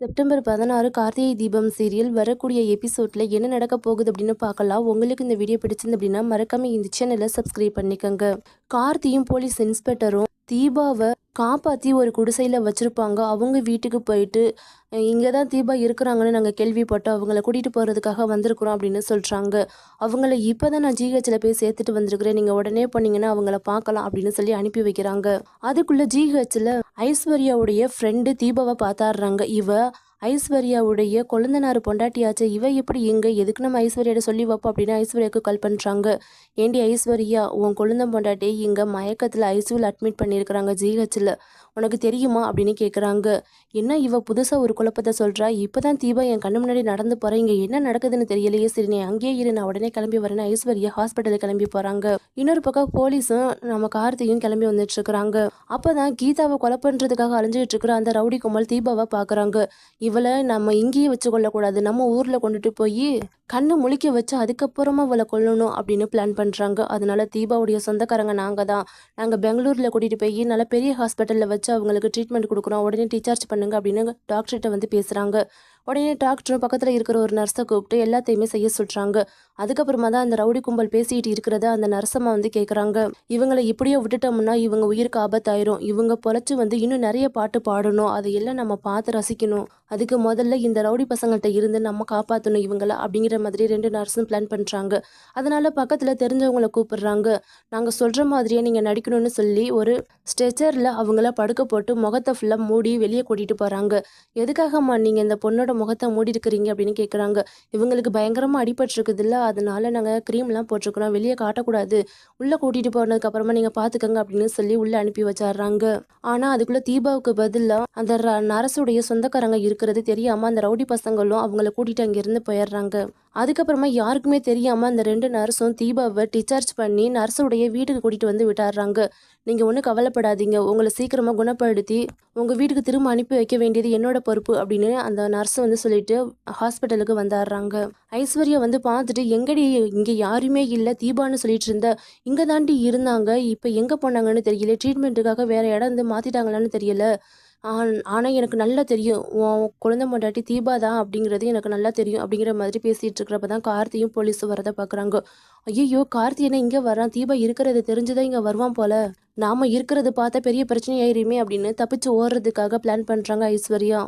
September பதினாறு Karthigai Deepam serial வரக்கூடிய எபிசோட்ல என்ன நடக்க போகுது அப்படின்னு பார்க்கலாம். உங்களுக்கு இந்த வீடியோ பிடிச்சிருந்து அப்படின்னா மறக்காம இந்த சேனலை சப்ஸ்கிரைப் பண்ணிக்கோங்க. கார்த்தியும் போலீஸ் இன்ஸ்பெக்டரும் தீபாவை காப்பாற்றி ஒரு குடிசையில் வச்சுருப்பாங்க. அவங்க வீட்டுக்கு போயிட்டு இங்கே தான் தீபா இருக்கிறாங்கன்னு நாங்கள் கேள்விப்பட்டோம் அவங்கள கூட்டிகிட்டு போகிறதுக்காக வந்திருக்கிறோம் அப்படின்னு சொல்கிறாங்க அவங்கள இப்போ தான் நான் ஜிஹெச்சில் போய் சேர்த்துட்டு வந்திருக்கிறேன். நீங்கள் உடனே போனீங்கன்னா அவங்கள பார்க்கலாம் அப்படின்னு சொல்லி அனுப்பி வைக்கிறாங்க. அதுக்குள்ளே ஜிஹெச்சில் ஐஸ்வர்யாவுடைய ஃப்ரெண்டு தீபாவை பார்த்தாடுறாங்க. இவ ஐஸ்வர்யாவுடைய கொழுந்தனார் பொண்டாட்டியாச்சு இவ எப்படி எங்க எதுக்கு நம்ம ஐஸ்வர்யாட்ட சொல்லி வைப்போம் அப்படின்னு ஐஸ்வர்யாவுக்கு கால் பண்ணுறாங்க ஏண்டி ஐஸ்வர்யா உன் கொழுந்தன் பொண்டாட்டி இங்கே மயக்கத்தில் ஐசியூவில் அட்மிட் பண்ணியிருக்கிறாங்க ஜிஹெச்சில் உனக்கு தெரியுமா? அப்படின்னு கேட்குறாங்க என்ன இவ புதுசாக ஒரு குழப்பத்தை சொல்கிறா இப்போ தான் தீபா என் கண்ணு முன்னாடி நடந்து போகிறேன் இங்கே என்ன நடக்குதுன்னு தெரியலையே சரி நீ அங்கேயே இரு நான் உடனே கிளம்பி வரேன்னு ஐஸ்வர்யா ஹாஸ்பிட்டலுக்கு கிளம்பி போகிறாங்க இன்னொரு பக்கம் போலீஸும் நம்ம கார்த்தியும் கிளம்பி வந்துட்டு இருக்கிறாங்க அப்போ தான் கீதாவை கொலை பண்ணுறதுக்காக அழிஞ்சிட்டு இருக்கிற அந்த ரவுடி கும்பல் தீபாவை பார்க்குறாங்க இவளை நம்ம இங்கேயே வச்சு கொள்ளக்கூடாது நம்ம ஊரில் கொண்டுட்டு போய் கண்ணை முழிக்க வச்சு அதுக்கப்புறமா அவளை கொல்லணும் அப்படின்னு பிளான் பண்ணுறாங்க அதனால தீபாவுடைய சொந்தக்காரங்க நாங்கள் தான். நாங்கள் பெங்களூரில் கூட்டிகிட்டு போய் நல்ல பெரிய ஹாஸ்பிட்டலில் வச்சு அவங்களுக்கு ட்ரீட்மெண்ட் கொடுக்குறோம். உடனே டீச்சார்ஜ் பண்ணுங்க அப்படின்னு டாக்டர்கிட்ட வந்து பேசுகிறாங்க உடனே டாக்டரும் பக்கத்தில் இருக்கிற ஒரு நர்ஸை கூப்பிட்டு எல்லாத்தையுமே செய்ய சொல்கிறாங்க அதுக்கப்புறமா தான் அந்த ரவுடி கும்பல் பேசிக்கிட்டு இருக்கிறத அந்த நர்சம்மா வந்து கேட்குறாங்க இவங்களை இப்படியே விட்டுட்டோம்னா இவங்க உயிருக்கு ஆபத்தாயிரும். இவங்க பொழைச்சி வந்து இன்னும் நிறைய பாட்டு பாடணும். அதையெல்லாம் நம்ம பார்த்து ரசிக்கணும். அதுக்கு முதல்ல இந்த ரவுடி பசங்கள்கிட்ட இருந்து நம்ம காப்பாற்றணும் இவங்கள அப்படிங்கிற மாதிரி ரெண்டு நர்ஸும் பிளான் பண்ணுறாங்க அதனால் பக்கத்தில் தெரிஞ்சவங்கள கூப்பிடுறாங்க. நாங்கள் சொல்கிற மாதிரியே நீங்கள் நடிக்கணும்னு சொல்லி ஒரு ஸ்ட்ரெச்சரில் அவங்கள படுக்க போட்டு முகத்தை ஃபுல்லாக மூடி வெளியே கூட்டிகிட்டு போகிறாங்க எதுக்காகம்மா நீங்கள் இந்த பொண்ணோட முகத்தை மூடி இருக்கிறீங்க அப்படின்னு கேட்குறாங்க இவங்களுக்கு பயங்கரமாக அடிபட்டிருக்குதுல்ல அதனால நாங்கள் க்ரீம்லாம் போட்டிருக்கிறோம். வெளியே காட்டக்கூடாது. உள்ளே கூட்டிகிட்டு போனதுக்கப்புறமா நீங்கள் பார்த்துக்கங்க அப்படின்னு சொல்லி உள்ளே அனுப்பி வச்சிடுறாங்க. ஆனால் அதுக்குள்ளே தீபாவுக்கு பதிலாக அந்த நரசுடைய சொந்தக்காரங்க இருக்கிறது தெரியாமல் அந்த ரவுடி பசங்களும் அவங்கள கூட்டிகிட்டு அங்கேருந்து போயிடுறாங்க. அதுக்கப்புறமா யாருக்குமே தெரியாமல் அந்த ரெண்டு நர்ஸும் தீபாவை டிச்சார்ஜ் பண்ணி நர்ஸுடைய வீட்டுக்கு கூட்டிகிட்டு வந்து விட்டாடுறாங்க நீங்கள் ஒன்றும் கவலைப்படாதீங்க. உங்களை சீக்கிரமாக குணப்படுத்தி உங்கள் வீட்டுக்கு திரும்ப அனுப்பி வைக்க வேண்டியது என்னோட பொறுப்பு அப்படின்னு அந்த நர்ஸ் வந்து சொல்லிட்டு ஹாஸ்பிட்டலுக்கு வந்தாடுறாங்க ஐஸ்வர்யா வந்து பார்த்துட்டு எங்கடி இங்கே யாருமே இல்லை. தீபான்னு சொல்லிட்டு இருந்த இங்கே தாண்டி இருந்தாங்க. இப்போ எங்கே போனாங்கன்னு தெரியல. ட்ரீட்மெண்ட்டுக்காக வேறு இடம் வந்து மாற்றிட்டாங்களான்னு தெரியல. ஆனால் எனக்கு நல்லா தெரியும். உன் குழந்தை மொண்டாட்டி தீபா தான் அப்படிங்கிறது எனக்கு நல்லா தெரியும் அப்படிங்கிற மாதிரி பேசிகிட்டு இருக்கிறப்ப தான் கார்த்தியும் போலீஸும் வரதை பார்க்குறாங்க ஐயோ கார்த்தி என்ன இங்கே வரான்? தீபா இருக்கிறது தெரிஞ்சுதான் இங்கே வருவான் போல. நாம் இருக்கிறது பார்த்தா பெரிய பிரச்சனையாயிருமே அப்படின்னு தப்பிச்சு ஓடுறதுக்காக பிளான் பண்ணுறாங்க ஐஸ்வர்யா.